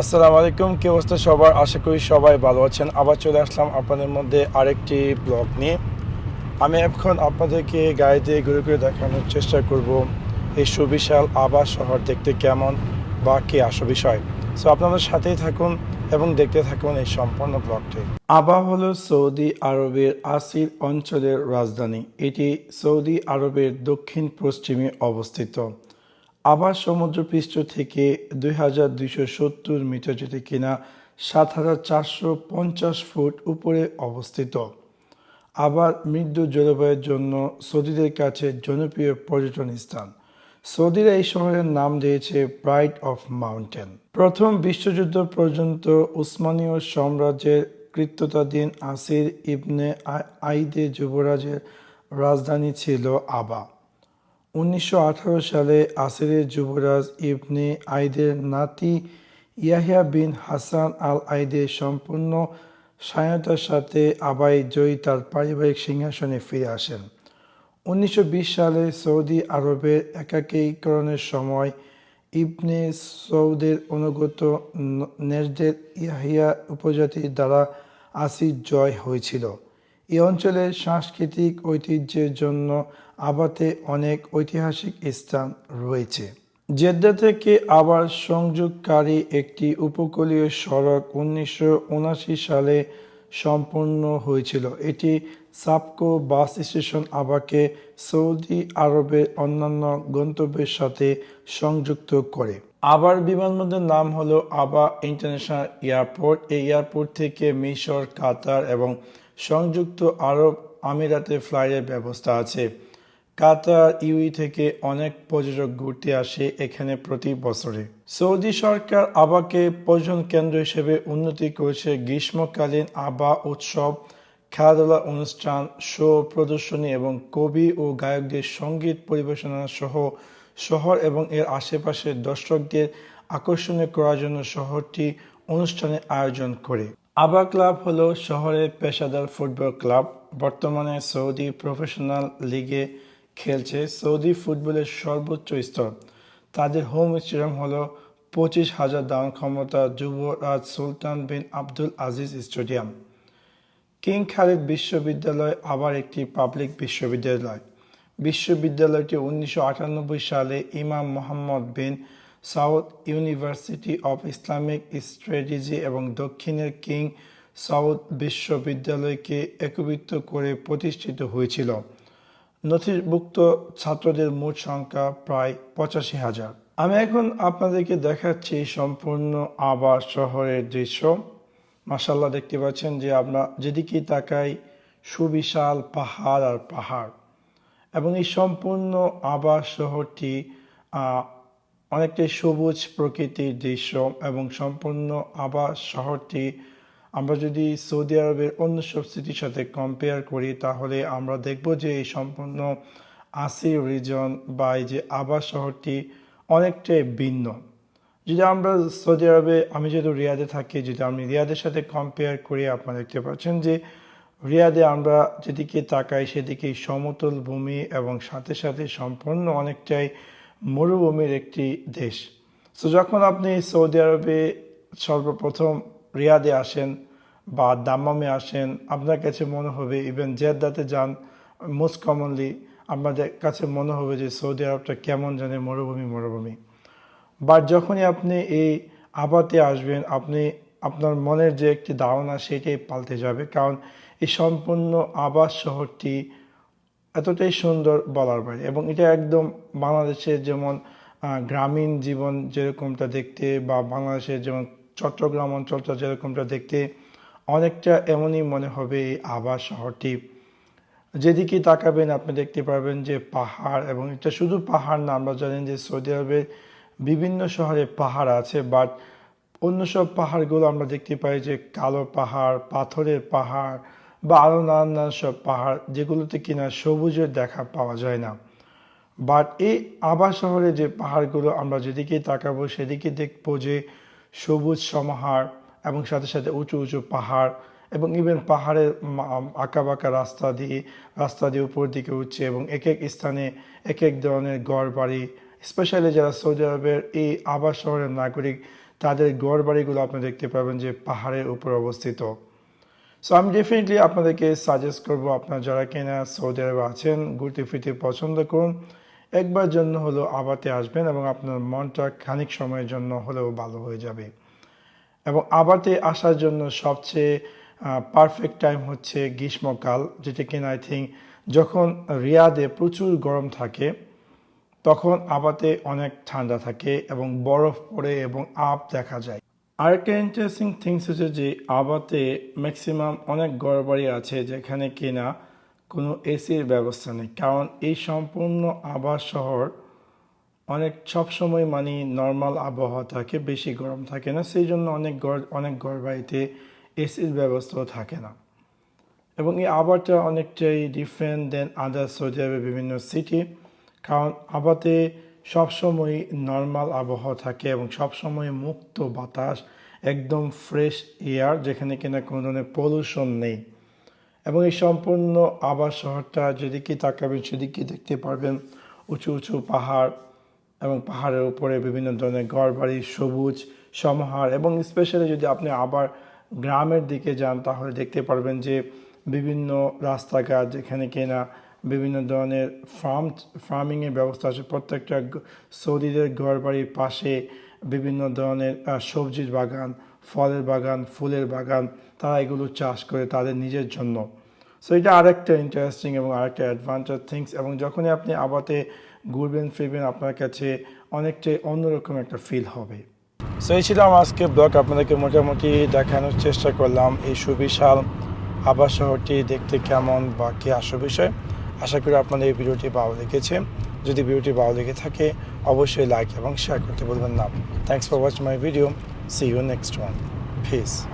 আসসালামু আলাইকুম, কি অবস্থা সবার? আশা করি সবাই ভালো আছেন। আবার চলে আসলাম আপনাদের মধ্যে আরেকটি ব্লগ নিয়ে। আমি এখন আপনাদেরকে গাড়িতে ঘুরে ঘুরে দেখানোর চেষ্টা করব এই সুবিশাল আবাস শহর দেখতে কেমন বা কি আসো বিষয়। সো আপনাদের সাথেই থাকুন এবং দেখতে থাকুন এই সম্পূর্ণ ব্লগটি আবা হলো সৌদি আরবের আসির অঞ্চলের রাজধানী। এটি সৌদি আরবের দক্ষিণ পশ্চিমে অবস্থিত। আবার সমুদ্রপৃষ্ঠ থেকে দুই হাজার দুইশো সত্তর মিটার যেটি কিনা সাত হাজার চারশো পঞ্চাশ ফুট উপরে অবস্থিত। আবার মৃদু জলবায়ুর জন্য সৌদিদের কাছে জনপ্রিয় পর্যটন স্থান। সৌদিরা এই শহরের নাম দিয়েছে ব্রাইট অফ মাউন্টেন প্রথম বিশ্বযুদ্ধ পর্যন্ত উসমানীয় সাম্রাজ্যের কৃত্যতাধীন আসির ইবনে আইদে যুবরাজের রাজধানী ছিল আবা। উনিশশো আঠারো সালে আসিরের যুবরাজ ইবনে আইদের নাতি ইয়াহিয়া বিন হাসান আল আইদের সম্পূর্ণ সহায়তার সাথে আবাই জয়ী তার পারিবারিক সিংহাসনে ফিরে আসেন। উনিশশো বিশ সালে সৌদি আরবের একাকীকরণের সময় ইবনে সৌদের অনুগত নেজদের ইয়াহিয়া উপজাতির দ্বারা আসির জয় হয়েছিল। এই অঞ্চলের সাংস্কৃতিক ঐতিহ্যের জন্য আবাতে অনেক ঐতিহাসিক স্থান রয়েছে। জেদ্দা থেকে আবার সংযোগকারী একটি উপকূলীয় সড়ক উনিশশো উনআশি সালে সম্পূর্ণ হয়েছিল। এটি সাপকো বাস স্টেশন আবাকে সৌদি আরবের অন্যান্য গন্তব্যের সাথে সংযুক্ত করে। আবার বিমানবন্দরের নাম হলো আবা ইন্টারন্যাশনাল এয়ারপোর্ট। এই এয়ারপোর্ট থেকে মিশর, কাতার এবং সংযুক্ত আরব আমিরাতে ফ্লাইটের ব্যবস্থা আছে। কাতার, ইউই থেকে অনেক পর্যটক ঘুরতে আসে এখানে প্রতি বছরে। সৌদি সরকার আবাকে পর্যটন কেন্দ্র হিসেবে উন্নতি করেছে গ্রীষ্মকালীন আবা উৎসব, খেলাধুলা অনুষ্ঠান, শো প্রদর্শনী এবং কবি ও গায়কদের সংগীত পরিবেশনা সহ শহর এবং এর আশেপাশের দর্শকদের আকর্ষণীয় করার জন্য শহরটি অনুষ্ঠানের আয়োজন করে। আবা ক্লাব হলো শহরের পেশাদার ফুটবল ক্লাব। বর্তমানে সৌদি প্রফেশনাল লিগে খেলছে সৌদি ফুটবলের সর্বোচ্চ স্তর। তাদের হোম স্টেডিয়াম হলো পঁচিশ হাজার দাম ক্ষমতা যুবরাজ Sultan bin Abdul Aziz stadium. King Khalid বিশ্ববিদ্যালয় আবার একটি পাবলিক বিশ্ববিদ্যালয়। বিশ্ববিদ্যালয়টি উনিশশো আটানব্বই সালে Imam Muhammad bin Saud university of Islamic strategy এবং দক্ষিণের কিং সাউথ বিশ্ববিদ্যালয়কে একীভূত করে প্রতিষ্ঠিত হয়েছিল। নথিভুক্ত ছাত্রদের মোট সংখ্যা প্রায় পঁচাশি হাজার। আমি এখন আপনাদেরকে দেখাচ্ছি সম্পূর্ণ আবার শহরের দৃশ্য। মাসাল্লাহ দেখতে পাচ্ছেন যে আমরা যেদিকে তাকাই, সুবিশাল পাহাড় আর পাহাড়। এবং এই সম্পূর্ণ আবাস শহরটি অনেকটাই সবুজ প্রকৃতির দৃশ্য এবং সম্পূর্ণ আবাস শহরটি আমরা যদি সৌদি আরবের অন্য সব সিটির সাথে কম্পেয়ার করি, তাহলে আমরা দেখব যে এই সম্পূর্ণ আসি রিজন বা এই যে আবাস শহরটি অনেকটাই ভিন্ন। যদি আমরা সৌদি আরবে, আমি যেহেতু রিয়াদে থাকি, যদি আমি রিয়াদের সাথে কম্পেয়ার করি, আপনারা দেখতে পাচ্ছেন যে রিয়াদে আমরা যেদিকে তাকাই, সেদিকে সমতল ভূমি এবং সাথে সাথে সম্পূর্ণ অনেকটাই মরুভূমির একটি দেশ। তো যখন আপনি সৌদি আরবে সর্বপ্রথম রিয়াদে আসেন বা দাম্মামে আসেন, আপনার কাছে মনে হবে ইভেন জেদ্দাতে যান মোস্ট কমনলি আপনাদের কাছে মনে হবে যে সৌদি আরবটা কেমন জানে মরুভূমি মরুভূমি। বাট যখনই আপনি এই আবাতে আসবেন, আপনি, আপনার মনের যে একটি ধারণা সেটাই পাল্টে যাবে। কারণ এই সম্পূর্ণ আবাস শহরটি এতটাই সুন্দর বলার বাইরে। এবং এটা একদম বাংলাদেশের যেমন গ্রামীণ জীবন যেরকমটা দেখতে বা বাংলাদেশের যেমন চট্টগ্রাম অঞ্চলটা যেরকমটা দেখতে অনেকটা এমনই মনে হবে এই আবাস শহরটি। যেদিকে তাকাবেন আপনি দেখতে পাবেন যে পাহাড় এবং এটা শুধু পাহাড় না, আমরা জানেন যে সৌদি আরবের বিভিন্ন শহরে পাহাড় আছে বাট অন্য সব পাহাড়গুলো আমরা দেখতে পাই যে কালো পাহাড়, পাথরের পাহাড় বা আরও নানান নানান সব পাহাড় যেগুলোতে কিনা সবুজের দেখা পাওয়া যায় না। বাট এই আবাস শহরে যে পাহাড়গুলো আমরা যেদিকে তাকাবো সেদিকে দেখব যে সবুজ সমাহার এবং সাথে সাথে উঁচু উঁচু পাহাড় এবং ইভেন পাহাড়ের আঁকা বাঁকা রাস্তা দিয়ে রাস্তা দিয়ে উপর দিকে উঠছে এবং এক এক স্থানে এক এক ধরনের গড় বাড়ি স্পেশালি যারা সৌদি আরবের এই আবাস শহরের নাগরিক, তাদের গড় বাড়িগুলো আপনি দেখতে পাবেন যে পাহাড়ের উপর অবস্থিত। সো আমি ডেফিনেটলি আপনাদেরকে সাজেস্ট করব, আপনারা যারা কিনা সৌদি আরবে আছেন ঘুরতে ফিরতে পছন্দ করুন। একবার জন্য হলেও আবাতে আসবেন এবং আপনার মনটা খানিক সময়ের জন্য হলেও ভালো হয়ে যাবে। এবং আবাতে আসার জন্য সবচেয়ে পারফেক্ট টাইম হচ্ছে গ্রীষ্মকাল, যেটা কিনা আই থিঙ্ক যখন রিয়াদে প্রচুর গরম থাকে, তখন আবাতে অনেক ঠান্ডা থাকে এবং বরফ পড়ে এবং আপ দেখা যায়। আরেকটা ইন্টারেস্টিং থিংস হচ্ছে যে আবাতে ম্যাক্সিমাম অনেক ঘরবাড়ি আছে যেখানে কিনা কোনো এসির ব্যবস্থা নেই। কারণ এই সম্পূর্ণ আবাস শহর অনেক সবসময় মানে নর্মাল আবহাওয়া থাকে, বেশি গরম থাকে না। সেই জন্য অনেক ঘর অনেক ঘর বাড়িতে এসির ব্যবস্থাও থাকে না। এবং এই আবারটা অনেকটাই ডিফারেন্ট দেন আদার সৌদি আরবের বিভিন্ন সিটি কারণ আবাতে সবসময় নর্মাল আবহাওয়া থাকে এবং সবসময় মুক্ত বাতাস, একদম ফ্রেশ এয়ার যেখানে কিনা কোনো ধরনের পলিউশন নেই। এবং এই সম্পূর্ণ আবাস শহরটা যেদিকে তাকাবেন সেদিকে দেখতে পারবেন উঁচু উঁচু পাহাড় এবং পাহাড়ের উপরে বিভিন্ন ধরনের ঘরবাড়ি, সবুজ, সমাহার এবং স্পেশালি যদি আপনি আবার গ্রামের দিকে যান, তাহলে দেখতে পারবেন যে বিভিন্ন রাস্তাঘাট যেখানে কিনা বিভিন্ন ধরনের ফার্ম, ফার্মিংয়ের ব্যবস্থা আছে। প্রত্যেকটা সৌদিদের ঘরবাড়ির পাশে বিভিন্ন ধরনের সবজির বাগান ফলের বাগান, ফুলের বাগান, তারা এগুলো চাষ করে তাদের নিজের জন্য। সো এটা আরেকটা ইন্টারেস্টিং এবং আরেকটা অ্যাডভান্টেজ থিংস এবং যখনই আপনি আবাতে ঘুরবেন, ফিরবেন, আপনার কাছে অনেকটাই অন্যরকম একটা ফিল হবে। সো এই ছিল আমার আজকে ব্লগ আপনাদেরকে মোটামুটি দেখানোর চেষ্টা করলাম এই সুবিশাল আবাস শহরটি দেখতে কেমন বা কি আসো বিষয়। আশা করি আপনাদের এই ভিডিওটি ভালো লেগেছে। যদি ভিডিওটি ভালো লেগে থাকে, অবশ্যই লাইক এবং শেয়ার করতে বলবেন না। Thanks for watch my video See you next one. Peace.